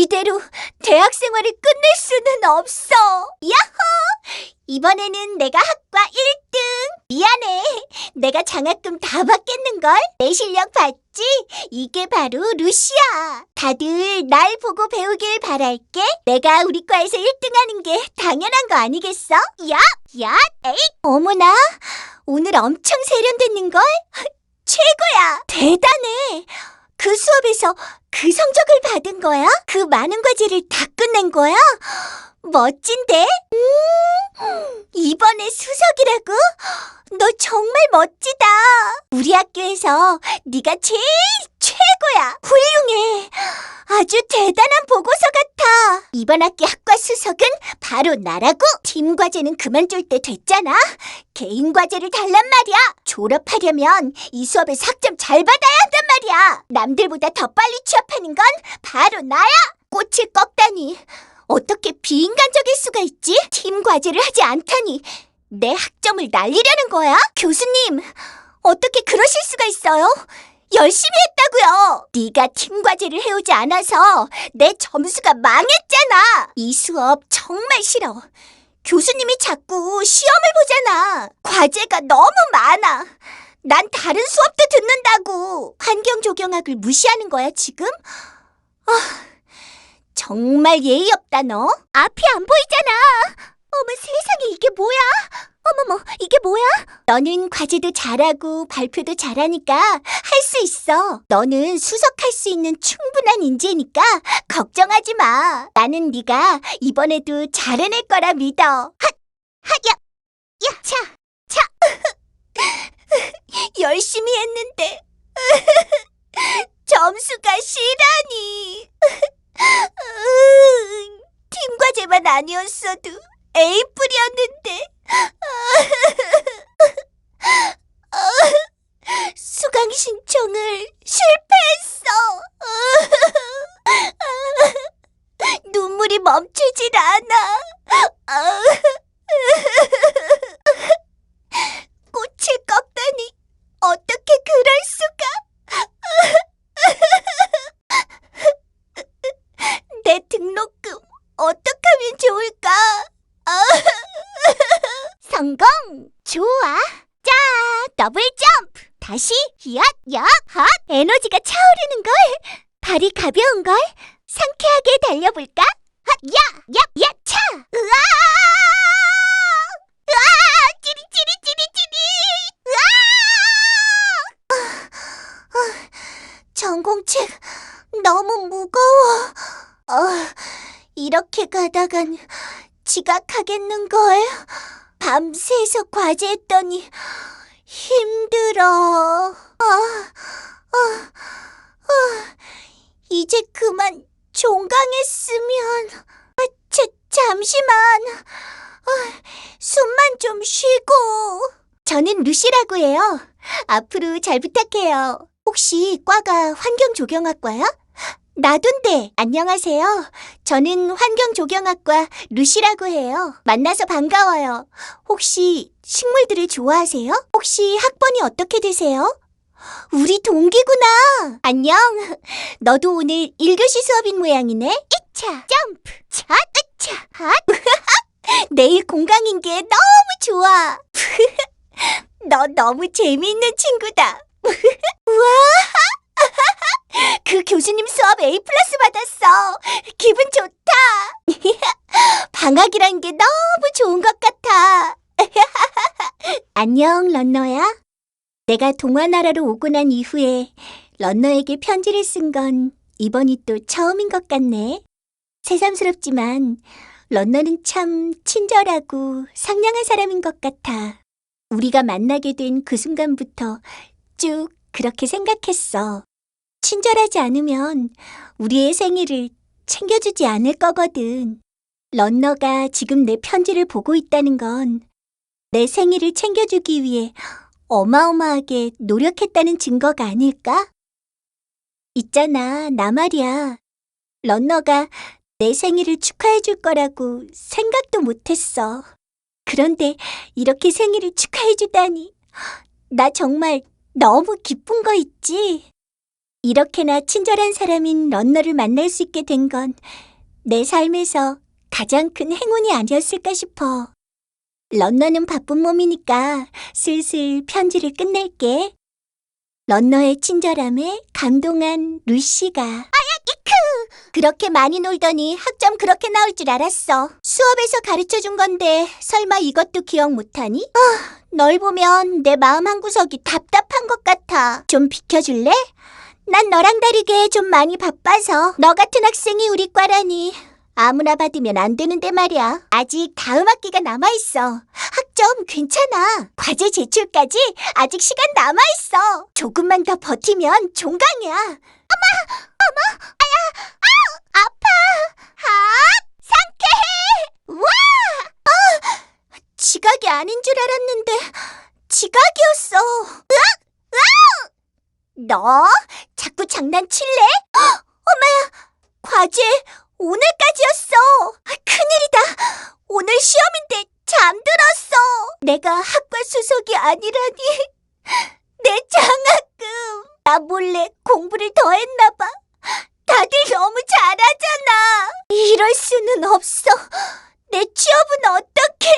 이대로 대학 생활을 끝낼 수는 없어. 야호! 이번에는 내가 학과 1등. 미안해. 내가 장학금 다 받겠는걸? 내 실력 봤지? 이게 바로 루시야. 다들 날 보고 배우길 바랄게. 내가 우리 과에서 1등 하는 게 당연한 거 아니겠어? 야! 야! 에이! 어머나! 오늘 엄청 세련됐는걸? 최고야! 대단해! 그 수업에서 그 성적을 받은 거야? 그 많은 과제를 다 끝낸 거야? 멋진데? 음, 이번에 수석이라고? 너 정말 멋지다. 우리 학교에서 네가 제일 최고야. 훌륭해. 아주 대단한 보고서 같아. 이번 학기 학과 수석은 바로 나라고. 팀 과제는 그만둘 때 됐잖아. 개인 과제를 달란 말이야. 졸업하려면 이 수업에서 학점 잘 받아야 한단 말이야. 남들보다 더 빨리 취업하는 건 바로 나야. 꽃을 꺾다니. 어떻게 비인간적일 수가 있지? 팀 과제를 하지 않다니. 내 학점을 날리려는 거야? 교수님, 어떻게 그러실 수가 있어요? 열심히 했다고요. 네가 팀 과제를 해오지 않아서 내 점수가 망했잖아. 이 수업 정말 싫어. 교수님이 자꾸 시험을 보잖아. 과제가 너무 많아. 난 다른 수업도 듣는다고. 환경 조경학을 무시하는 거야, 지금? 아, 정말 예의 없다, 너. 앞이 안 보이잖아. 어머, 세상에 이게 뭐야? 뭐야? 너는 과제도 잘하고 발표도 잘하니까 할 수 있어. 너는 수석할 수 있는 충분한 인재니까 걱정하지 마. 나는 네가 이번에도 잘해낼 거라 믿어. 핫, 핫, 야, 야, 차, 차. 열심히 했는데 점수가 실하니. 팀 과제만 아니었어도 A뿔이었는데. 수강 신청을 실패했어. 눈물이 멈추질 않아. 꽃을 꺾다니 어떻게 그럴 수가? 내 등록금 어떻게 하면 좋을까? 아. 성공! 좋아! 자, 더블 점프! 다시 얏, 얏, 헛! 에너지가 차오르는 걸! 발이 가벼운 걸! 상쾌하게 달려볼까? 헛, 야, 야, 야, 차! 으아! 으아! 찌리, 찌리, 찌리, 찌리! 으아! 전공책 너무 무거워. 어, 이렇게 가다간 지각하겠는걸. 밤새서 과제했더니 힘들어. 아, 아, 아, 이제 그만 종강했으면. 아, 자, 잠시만. 아, 숨만 좀 쉬고. 저는 루시라고 해요. 앞으로 잘 부탁해요. 혹시 과가 환경조경학과야? 나둔데 안녕하세요. 저는 환경조경학과 루시라고 해요. 만나서 반가워요. 혹시 식물들을 좋아하세요? 혹시 학번이 어떻게 되세요? 우리 동기구나. 안녕. 너도 오늘 1교시 수업인 모양이네. 이차 점프 차 으차 핫. 내일 공강인 게 너무 좋아. 너 너무 재미있는 친구다. 우와. 그 교수님 수업 A 플러스 받았어. 기분 좋다. 방학이란 게 너무 좋은 것 같아. 안녕, 런너야. 내가 동화 나라로 오고 난 이후에 런너에게 편지를 쓴 건 이번이 또 처음인 것 같네. 새삼스럽지만 런너는 참 친절하고 상냥한 사람인 것 같아. 우리가 만나게 된 그 순간부터 쭉 그렇게 생각했어. 친절하지 않으면 우리의 생일을 챙겨주지 않을 거거든. 런너가 지금 내 편지를 보고 있다는 건 내 생일을 챙겨주기 위해 어마어마하게 노력했다는 증거가 아닐까? 있잖아, 나 말이야. 런너가 내 생일을 축하해 줄 거라고 생각도 못했어. 그런데 이렇게 생일을 축하해 주다니. 나 정말 너무 기쁜 거 있지? 이렇게나 친절한 사람인 런너를 만날 수 있게 된 건 내 삶에서 가장 큰 행운이 아니었을까 싶어. 런너는 바쁜 몸이니까 슬슬 편지를 끝낼게. 런너의 친절함에 감동한 루시가. 그렇게 많이 놀더니 학점 그렇게 나올 줄 알았어. 수업에서 가르쳐 준 건데 설마 이것도 기억 못하니? 아, 널 보면 내 마음 한구석이 답답한 것 같아. 좀 비켜줄래? 난 너랑 다르게 좀 많이 바빠서 너 같은 학생이 우리 과라니 아무나 받으면 안 되는데 말이야. 아직 다음 학기가 남아있어. 학점 괜찮아. 과제 제출까지 아직 시간 남아있어. 조금만 더 버티면 종강이야. 엄마! 엄마! 아야! 아! 아파! 아! 상쾌해! 와! 아! 지각이 아닌 줄 알았는데 지각이었어. 으악! 으악! 너 장난칠래? 헉! 엄마야! 과제 오늘까지였어. 큰일이다. 오늘 시험인데 잠들었어. 내가 학과 수석이 아니라니. 내 장학금. 나 몰래 공부를 더 했나 봐. 다들 너무 잘하잖아. 이럴 수는 없어. 내 취업은 어떡해?